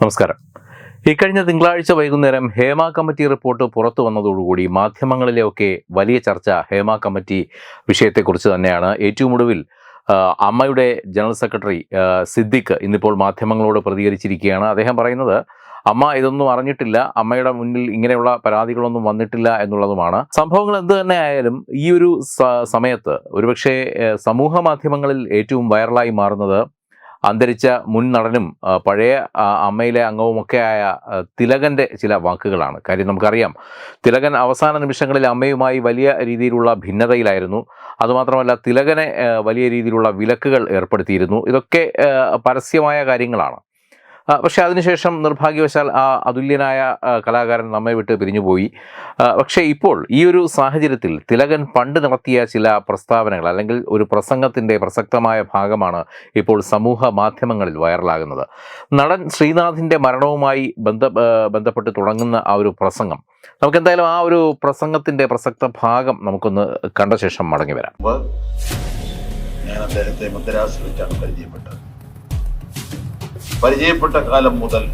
നമസ്കാരം. ഇക്കഴിഞ്ഞ തിങ്കളാഴ്ച വൈകുന്നേരം ഹേമ കമ്മിറ്റി റിപ്പോർട്ട് പുറത്തു വന്നതോടുകൂടി മാധ്യമങ്ങളിലെയൊക്കെ വലിയ ചർച്ച ഹേമ കമ്മിറ്റി വിഷയത്തെക്കുറിച്ച് തന്നെയാണ്. ഏറ്റവും ഒടുവിൽ അമ്മയുടെ ജനറൽ സെക്രട്ടറി സിദ്ദിഖ് ഇന്നിപ്പോൾ മാധ്യമങ്ങളോട് പ്രതികരിച്ചിരിക്കുകയാണ്. അദ്ദേഹം പറയുന്നത് അമ്മ ഇതൊന്നും അറിഞ്ഞിട്ടില്ല. അമ്മയുടെ മുന്നിൽ ഇങ്ങനെയുള്ള പരാതികളൊന്നും വന്നിട്ടില്ല എന്നുള്ളതുമാണ്. സംഭവങ്ങൾ എന്ത് തന്നെ ആയാലും ഈ ഒരു സമയത്ത് ഒരുപക്ഷെ സമൂഹ മാധ്യമങ്ങളിൽ ഏറ്റവും വൈറലായി മാറുന്നത് അന്തരിച്ച മുൻ നടനും പഴയ അമ്മയിലെ അംഗവുമൊക്കെ ആയ തിലകന്റെ ചില വാക്കുകളാണ്. കാര്യം നമുക്കറിയാം തിലകൻ അവസാന നിമിഷങ്ങളിൽ അമ്മയുമായി വലിയ രീതിയിലുള്ള ഭിന്നതയിലായിരുന്നു. അതുമാത്രമല്ല തിലകനെ വലിയ രീതിയിലുള്ള വിലക്കുകൾ ഏർപ്പെടുത്തിയിരുന്നു. ഇതൊക്കെ പരസ്യമായ കാര്യങ്ങളാണ്. പക്ഷേ അതിനുശേഷം നിർഭാഗ്യവശാൽ ആ അതുല്യനായ കലാകാരൻ നമ്മെ വിട്ട് പിരിഞ്ഞുപോയി പക്ഷേ ഇപ്പോൾ ഈ ഒരു സാഹചര്യത്തിൽ തിലകൻ പണ്ട് നടത്തിയ ചില പ്രസ്താവനകൾ അല്ലെങ്കിൽ ഒരു പ്രസംഗത്തിന്റെ പ്രസക്തമായ ഭാഗമാണ് ഇപ്പോൾ സമൂഹ മാധ്യമങ്ങളിൽ വൈറലാകുന്നത്. നടൻ ശ്രീനാഥിന്റെ മരണവുമായി ബന്ധ ബന്ധപ്പെട്ട് തുടങ്ങുന്ന ആ ഒരു പ്രസംഗം. നമുക്ക് എന്തായാലും ആ ഒരു പ്രസംഗത്തിന്റെ പ്രസക്ത ഭാഗം നമുക്കൊന്ന് കണ്ട ശേഷം മടങ്ങി വരാം. ഞാൻ അദ്ദേഹത്തെ മദ്രാസിൽ വെച്ചാണ് പരിചയപ്പെട്ടത്. പരിചയപ്പെട്ട കാലം മുതൽ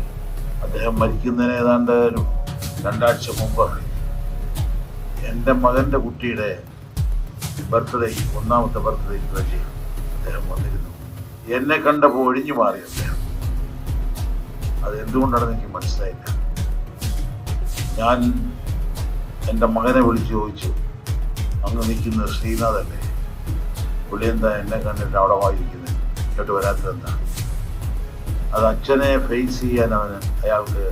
അദ്ദേഹം മരിക്കുന്നതിന് ഏതാണ്ട് ഒരു രണ്ടാഴ്ച മുമ്പ് എന്റെ മകന്റെ കുട്ടിയുടെ ബർത്ത്ഡേ ഒന്നാമത്തെ ബർത്ത്ഡേ വേണ്ടി അദ്ദേഹം വന്നിരുന്നു. എന്നെ കണ്ടപ്പോൾ ഒഴിഞ്ഞു മാറി അദ്ദേഹം. അത് എന്തുകൊണ്ടാണെന്ന് എനിക്ക് മനസ്സിലായില്ല. ഞാൻ എന്റെ മകനെ വിളിച്ച് ചോദിച്ചു അങ്ങ് നിൽക്കുന്ന ശ്രീനാഥല്ലേ? പുള്ളി എന്താ എന്നെ കണ്ടിട്ട് അവിടെ വായിരിക്കുന്നത് ഇങ്ങോട്ട് വരാത്തതെന്താ? അത് അച്ഛനെ ഫേസ് ചെയ്യാൻ അവന് അയാൾക്ക്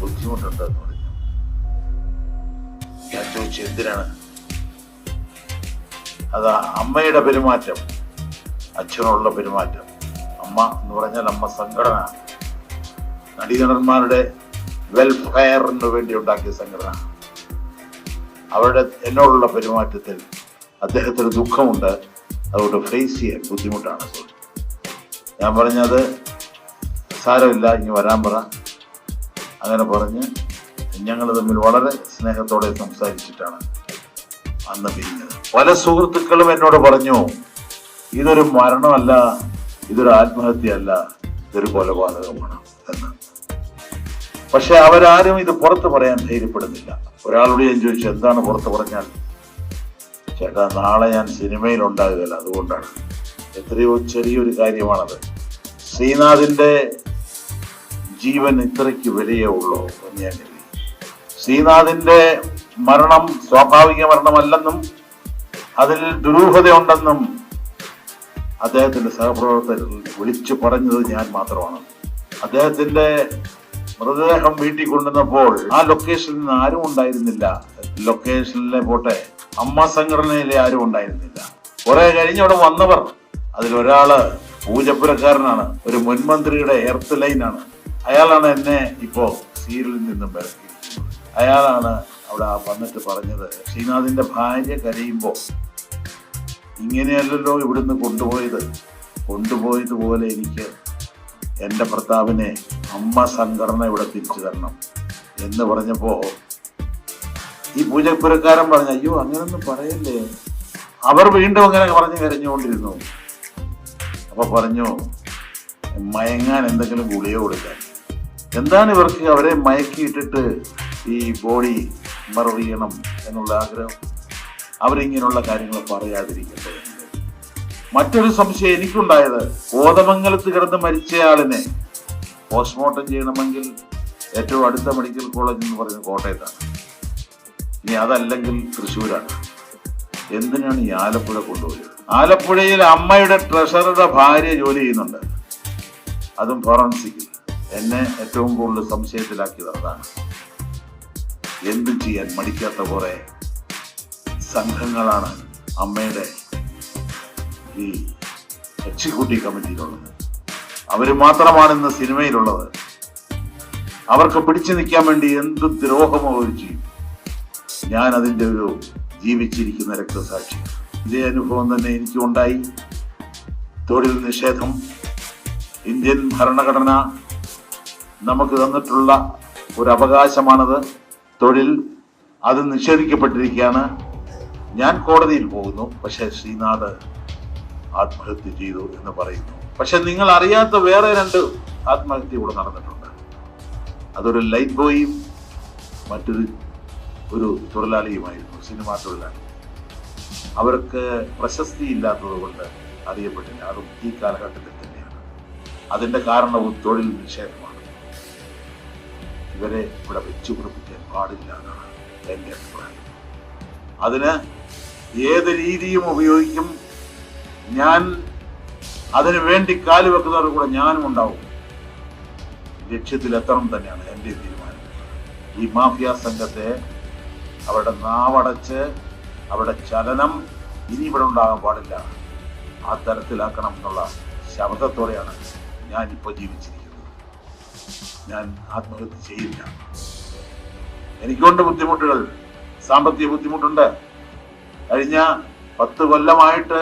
ബുദ്ധിമുട്ടുണ്ടെന്ന് പറഞ്ഞു. ഞാൻ ചോദിച്ചു എന്തിനാണ്? അത് അമ്മയുടെ പെരുമാറ്റം അച്ഛനുള്ള പെരുമാറ്റം. അമ്മ എന്ന് പറഞ്ഞാൽ അമ്മ സംഘടന. നടീനടന്മാരുടെ വെൽഫെയറിന് വേണ്ടി ഉണ്ടാക്കിയ സംഘടന. അവരുടെ എന്നോടുള്ള പെരുമാറ്റത്തിൽ അദ്ദേഹത്തിന് ദുഃഖമുണ്ട്. അതുകൊണ്ട് ഫേസ് ചെയ്യാൻ ബുദ്ധിമുട്ടാണ്. ഞാൻ പറഞ്ഞത് സാരമില്ല ഇനി വരാൻ പറ. അങ്ങനെ പറഞ്ഞ് ഞങ്ങൾ തമ്മിൽ വളരെ സ്നേഹത്തോടെ സംസാരിച്ചിട്ടാണ് അന്ന് പിരിഞ്ഞത്. പല സുഹൃത്തുക്കളും എന്നോട് പറഞ്ഞു ഇതൊരു മരണമല്ല ഇതൊരു ആത്മഹത്യയല്ല ഇതൊരു കൊലപാതകമാണ് എന്ന്. പക്ഷെ അവരാരും ഇത് പുറത്ത് പറയാൻ ധൈര്യപ്പെടുന്നില്ല. ഒരാളോട് ഞാൻ ചോദിച്ചു എന്താണ് പുറത്ത് പറഞ്ഞാൽ? ചേട്ടാ നാളെ ഞാൻ സിനിമയിൽ ഉണ്ടാകുകയില്ല അതുകൊണ്ടാണ്. എത്രയോ ചെറിയൊരു കാര്യമാണത്. ശ്രീനാഥിന്റെ ജീവൻ ഇത്രയ്ക്ക് വിലയേ ഉള്ളൂ എന്ന് ഞാൻ കരുതി. ശ്രീനാഥിന്റെ മരണം സ്വാഭാവിക മരണമല്ലെന്നും അതിൽ ദുരൂഹതയുണ്ടെന്നും അദ്ദേഹത്തിന്റെ സഹപ്രവർത്തകർ വിളിച്ചു പറഞ്ഞത് ഞാൻ മാത്രമാണ്. അദ്ദേഹത്തിന്റെ മൃതദേഹം വീട്ടിൽ കൊണ്ടുവന്നപ്പോൾ ആ ലൊക്കേഷനിൽ നിന്ന് ആരും ഉണ്ടായിരുന്നില്ല. ലൊക്കേഷനിലെ പോട്ടെ അമ്മ സംഘടനയിലെ ആരും ഉണ്ടായിരുന്നില്ല. കുറെ കഴിഞ്ഞവിടെ വന്നവർ അതിലൊരാൾ പൂജപ്പുരക്കാരനാണ് ഒരു മുൻമന്ത്രിയുടെ എർത്ത് ലൈനാണ് അയാളാണ് എന്നെ ഇപ്പോ സീരിയലിൽ നിന്നും വിലക്കിയിരിക്കുന്നത് അയാളാണ് അവിടെ വന്നിട്ട് പറഞ്ഞത് ശ്രീനാഥിന്റെ ഭാര്യ കരയുമ്പോ ഇങ്ങനെയല്ലല്ലോ ഇവിടുന്ന് കൊണ്ടുപോയത്. കൊണ്ടുപോയതുപോലെ എനിക്ക് എന്റെ ഭർത്താവിനെ അമ്മ സംഘടന ഇവിടെ തിരിച്ചു തരണം എന്ന് പറഞ്ഞപ്പോൾ ഈ പൂജപ്പുരക്കാരൻ പറഞ്ഞു അയ്യോ അങ്ങനൊന്നും പറയല്ലേ. അവർ വീണ്ടും അങ്ങനെ പറഞ്ഞ് കരഞ്ഞുകൊണ്ടിരുന്നു. അപ്പൊ പറഞ്ഞു മയങ്ങാൻ എന്തെങ്കിലും ഗുളിയോ കൊടുക്കാൻ. എന്താണ് ഇവർക്ക് അവരെ മയക്കിയിട്ടിട്ട് ഈ ബോഡി മറിയണം എന്നുള്ള ആഗ്രഹം? അവരിങ്ങനെയുള്ള കാര്യങ്ങൾ പറയാതിരിക്കട്ടെ. മറ്റൊരു സംശയം എനിക്കുണ്ടായത് കോതമംഗലത്ത് കിടന്ന് മരിച്ചയാളിനെ പോസ്റ്റ്മോർട്ടം ചെയ്യണമെങ്കിൽ ഏറ്റവും അടുത്ത മെഡിക്കൽ കോളേജ് എന്ന് പറയുന്നത് കോട്ടയത്താണ്. ഇനി അതല്ലെങ്കിൽ തൃശ്ശൂരാണ്. എന്തിനാണ് ഈ ആലപ്പുഴ കൊണ്ടുപോയത്? ആലപ്പുഴയിൽ അമ്മയുടെ ട്രഷറുടെ ഭാര്യ ജോലി ചെയ്യുന്നുണ്ട്. അതും ഫോറൻസിക്കിൽ എന്നെ ഏറ്റവും കൂടുതൽ സംശയത്തിലാക്കിയത് അതാണ് എന്തും ചെയ്യാൻ മടിക്കാത്ത കുറെ സംഘങ്ങളാണ് അമ്മയുടെ ഈ എക്സിക്യൂട്ടീവ് കമ്മിറ്റിയിലുള്ളത് അവർ മാത്രമാണ് ഇന്ന് സിനിമയിലുള്ളത്. അവർക്ക് പിടിച്ചു നിൽക്കാൻ വേണ്ടി എന്ത് ദ്രോഹം അവർ ചെയ്യും. ഞാൻ അതിന്റെ ഒരു ജീവിച്ചിരിക്കുന്ന രക്തസാക്ഷി. ഇതേ അനുഭവം തന്നെ എനിക്കുണ്ടായി. തൊഴിൽ നിഷേധം ഇന്ത്യൻ ഭരണഘടന നമുക്ക് തന്നിട്ടുള്ള ഒരു അവകാശമാണത് തൊഴിൽ അത് നിഷേധിക്കപ്പെട്ടിരിക്കുകയാണ്. ഞാൻ കോടതിയിൽ പോകുന്നു. പക്ഷേ ശ്രീനാഥ് ആത്മഹത്യ ചെയ്തു എന്ന് പറയുന്നു. പക്ഷെ നിങ്ങൾ അറിയാത്ത വേറെ രണ്ട് ആത്മഹത്യ ഇവിടെ നടന്നിട്ടുണ്ട്. അതൊരു ലൈറ്റ് ബോയും മറ്റൊരു ഒരു തൊഴിലാളിയുമായിരുന്നു സിനിമാ തൊഴിലാളി. അവർക്ക് പ്രശസ്തി ഇല്ലാത്തത് കൊണ്ട് അറിയപ്പെട്ടില്ല. അതും ഈ കാലഘട്ടത്തിൽ തന്നെയാണ്. അതിന്റെ കാരണവും തൊഴിൽ നിഷേധമാണ് ഇവരെ ഇവിടെ വെച്ചു പിടിപ്പിക്കാൻ പാടില്ല എന്നാണ് എന്റെ അഭിപ്രായം. അതിന് ഏത് രീതിയും ഉപയോഗിക്കും. ഞാൻ അതിനു വേണ്ടി കാലുവെക്കുന്നവർ കൂടെ ഞാനും ഉണ്ടാവും. ലക്ഷ്യത്തിൽ ലക്ഷ്യത്തിലെത്തണം തന്നെയാണ് എന്റെ തീരുമാനം. ഈ മാഫിയ സംഘത്തെ അവരുടെ നാവടച്ച് അവരുടെ ചലനം ഇനി ഇവിടെ ഉണ്ടാകാൻ പാടില്ല. ആ തരത്തിലാക്കണം എന്നുള്ള ശബ്ദത്തോടെയാണ് ഞാൻ ഇപ്പോൾ ജീവിച്ചിരിക്കുന്നത്. ഞാൻ ആത്മഹത്യ ചെയ്യില്ല എനിക്കുണ്ട് ബുദ്ധിമുട്ടുകൾ. സാമ്പത്തിക ബുദ്ധിമുട്ടുണ്ട്. കഴിഞ്ഞ പത്ത് കൊല്ലമായിട്ട്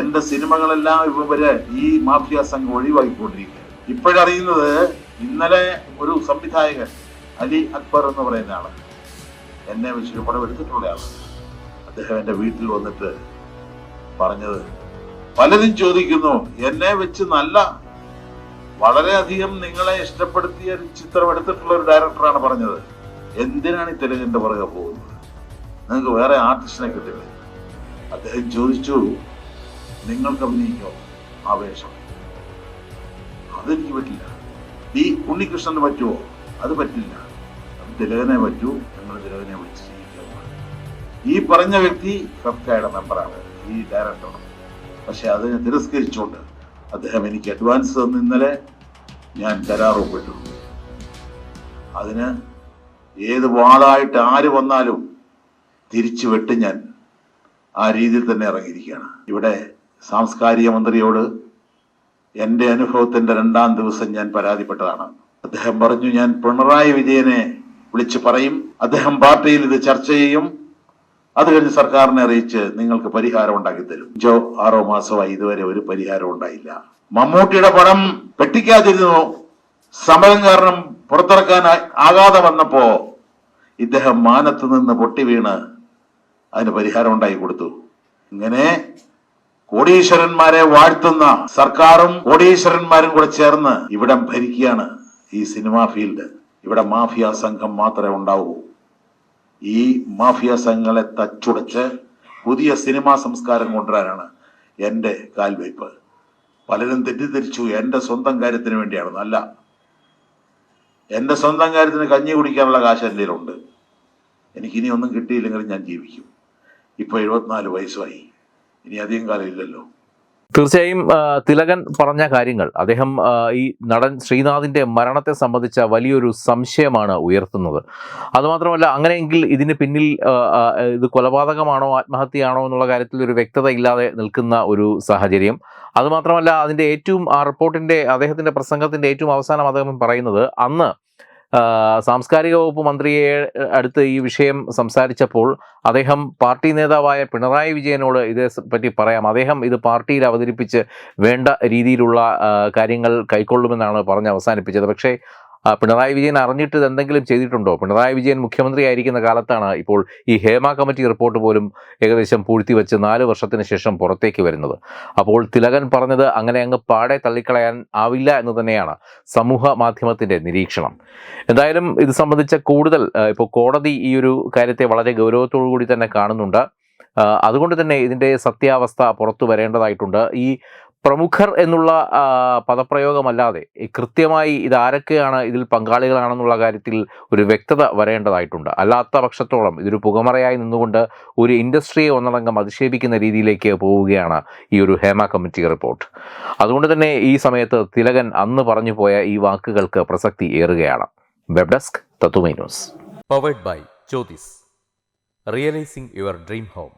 എന്റെ സിനിമകളെല്ലാം ഇവർ ഈ മാഫിയ സംഘം ഒഴിവാക്കിക്കൊണ്ടിരിക്കുക. ഇപ്പോഴറിയുന്നത് ഇന്നലെ ഒരു സംവിധായകൻ അലി അക്ബർ എന്ന് പറയുന്ന ആൾ എന്നെ വെച്ചൊരു പടം എടുത്തിട്ടുള്ള അദ്ദേഹം എന്റെ വീട്ടിൽ വന്നിട്ട് പറഞ്ഞത് പലരും ചോദിക്കുന്നു എന്നെ വെച്ച് നല്ല വളരെയധികം നിങ്ങളെ ഇഷ്ടപ്പെടുത്തിയ ഒരു ചിത്രം എടുത്തിട്ടുള്ള ഒരു ഡയറക്ടറാണ് പറഞ്ഞത്. എന്തിനാണ് ഈ തെലുങ്കിന്റെ പുറകെ പോകുന്നത്? നിങ്ങൾക്ക് വേറെ ആർട്ടിസ്റ്റിനെ കിട്ടില്ല? അദ്ദേഹം ചോദിച്ചു നിങ്ങൾക്ക് അഭിനയിക്കോ ആവേശം. അതെനിക്ക് പറ്റില്ല. ഈ ഉണ്ണികൃഷ്ണന് പറ്റുമോ അത് പറ്റില്ല. തിലകനെ പറ്റൂ. ഞങ്ങൾ തിലകനെ വിളിച്ച് ചെയ്യിക്കുക ഈ പറഞ്ഞ വ്യക്തി ഫെഫ്കയുടെ മെമ്പറാണ് ഈ ഡയറക്ടർ പക്ഷെ അതിനെ തിരസ്കരിച്ചുകൊണ്ട് അദ്ദേഹം എനിക്ക് അഡ്വാൻസ് തന്ന്. ഇന്നലെ ഞാൻ കരാർ ഒപ്പിട്ടു അതിന് ഏത് വാളായിട്ട് ആര് വന്നാലും തിരിച്ചു വെട്ട് ഞാൻ ആ രീതിയിൽ തന്നെ ഇറങ്ങിയിരിക്കുകയാണ്. ഇവിടെ സാംസ്കാരിക മന്ത്രിയോട് എന്റെ അനുഭവത്തിന്റെ രണ്ടാം ദിവസം ഞാൻ പരാതിപ്പെട്ടതാണ്. അദ്ദേഹം പറഞ്ഞു ഞാൻ പിണറായി വിജയനെ വിളിച്ചു പറയും. അദ്ദേഹം പാർട്ടിയിൽ ഇത് ചർച്ച ചെയ്യും. അത് കഴിഞ്ഞ് സർക്കാരിനെ അറിയിച്ച് നിങ്ങൾക്ക് പരിഹാരം ഉണ്ടാക്കി തരും ജോ ആറോ മാസമായി ഇതുവരെ ഒരു പരിഹാരം ഉണ്ടായില്ല. മമ്മൂട്ടിയുടെ പടം പെട്ടിക്കാതിരുന്നു സമരം കാരണം പുറത്തിറക്കാൻ ആകാതെ വന്നപ്പോ ഇദ്ദേഹം മാനത്ത് നിന്ന് പൊട്ടി വീണ് അതിന് പരിഹാരം ഉണ്ടായി കൊടുത്തു. ഇങ്ങനെ കോടീശ്വരന്മാരെ വാഴ്ത്തുന്ന സർക്കാരും കോടീശ്വരന്മാരും കൂടെ ചേർന്ന് ഇവിടം ഭരിക്കുകയാണ് ഈ സിനിമാ ഫീൽഡ്. ഇവിടെ മാഫിയ സംഘം മാത്രമേ ഉണ്ടാവൂ ഈ മാഫിയ സംഘങ്ങളെ തച്ചുടച്ച് പുതിയ സിനിമാ സംസ്കാരം കൊണ്ടുവരാനാണ് എന്റെ കാൽവയ്പ് പലരും തെറ്റിദ്ധരിച്ചു. എന്റെ സ്വന്തം കാര്യത്തിന് വേണ്ടിയാണ് അല്ല എന്റെ സ്വന്തം കാര്യത്തിന് കഞ്ഞി കുടിക്കാനുള്ള കാശ് എന്റെ കയ്യിലുണ്ട്. എനിക്കിനി ഒന്നും കിട്ടിയില്ലെങ്കിലും ഞാൻ ജീവിക്കും. ഇപ്പോൾ എഴുപത്തിനാല് വയസ്സായി. ഇനി അധികം കാലം ഇല്ലല്ലോ. തീർച്ചയായും തിലകൻ പറഞ്ഞ കാര്യങ്ങൾ അദ്ദേഹം ഈ നടൻ ശ്രീനാഥിന്റെ മരണത്തെ സംബന്ധിച്ച വലിയൊരു സംശയമാണ് ഉയർത്തുന്നത്. അതുമാത്രമല്ല അങ്ങനെയെങ്കിൽ ഇതിന് പിന്നിൽ ഇത് കൊലപാതകമാണോ ആത്മഹത്യയാണോ എന്നുള്ള കാര്യത്തിൽ ഒരു വ്യക്തത ഇല്ലാതെ നിൽക്കുന്ന ഒരു സാഹചര്യം. അതുമാത്രമല്ല അതിന്റെ ഏറ്റവും ആ റിപ്പോർട്ടിന്റെ അദ്ദേഹത്തിന്റെ പ്രസംഗത്തിന്റെ ഏറ്റവും അവസാനം അദ്ദേഹം പറയുന്നത് അന്ന് സാംസ്കാരിക വകുപ്പ് മന്ത്രിയെ അടുത്ത് ഈ വിഷയം സംസാരിച്ചപ്പോൾ അദ്ദേഹം പാർട്ടി നേതാവായ പിണറായി വിജയനോട് ഇതേ പറ്റി പറയാം. അദ്ദേഹം ഇത് പാർട്ടിയിൽ അവതരിപ്പിച്ച് വേണ്ട രീതിയിലുള്ള കാര്യങ്ങൾ കൈക്കൊള്ളുമെന്നാണ് പറഞ്ഞ് അവസാനിപ്പിച്ചത്. പക്ഷേ പിണറായി വിജയൻ അറിഞ്ഞിട്ട് എന്തെങ്കിലും ചെയ്തിട്ടുണ്ടോ? പിണറായി വിജയൻ മുഖ്യമന്ത്രി ആയിരിക്കുന്ന കാലത്താണ് ഇപ്പോൾ ഈ ഹേമ കമ്മിറ്റി റിപ്പോർട്ട് പോലും ഏകദേശം പൂഴ്ത്തിവെച്ച് നാല് വർഷത്തിന് ശേഷം പുറത്തേക്ക് വരുന്നത്. അപ്പോൾ തിലകൻ പറഞ്ഞത് അങ്ങനെ അങ്ങ് പാടെ തള്ളിക്കളയാൻ ആവില്ല എന്ന് തന്നെയാണ് സമൂഹ മാധ്യമത്തിന്റെ നിരീക്ഷണം. എന്തായാലും ഇത് സംബന്ധിച്ച കൂടുതൽ ഇപ്പോൾ കോടതി ഈ ഒരു കാര്യത്തെ വളരെ ഗൗരവത്തോടു കൂടി തന്നെ കാണുന്നുണ്ട്. അതുകൊണ്ട് തന്നെ ഇതിന്റെ സത്യാവസ്ഥ പുറത്തു വരേണ്ടതായിട്ടുണ്ട്. ഈ പ്രമുഖർ എന്നുള്ള പദപ്രയോഗമല്ലാതെ കൃത്യമായി ഇതാരൊക്കെയാണ് ഇതിൽ പങ്കാളികളാണെന്നുള്ള കാര്യത്തിൽ ഒരു വ്യക്തത വരേണ്ടതായിട്ടുണ്ട്. അല്ലാത്ത പക്ഷത്തോളം ഇതൊരു പുകമറയായി നിന്നുകൊണ്ട് ഒരു ഇൻഡസ്ട്രിയെ ഒന്നടങ്കം അധിക്ഷേപിക്കുന്ന രീതിയിലേക്ക് പോവുകയാണ് ഈ ഒരു ഹേമ കമ്മിറ്റി റിപ്പോർട്ട്. അതുകൊണ്ട് തന്നെ ഈ സമയത്ത് തിലകൻ അന്ന് പറഞ്ഞു പോയ ഈ വാക്കുകൾക്ക് പ്രസക്തി ഏറുകയാണ്. വെബ് ഡെസ്ക് തത്തുമൈ news. Powered by Jyothis realising your dream home.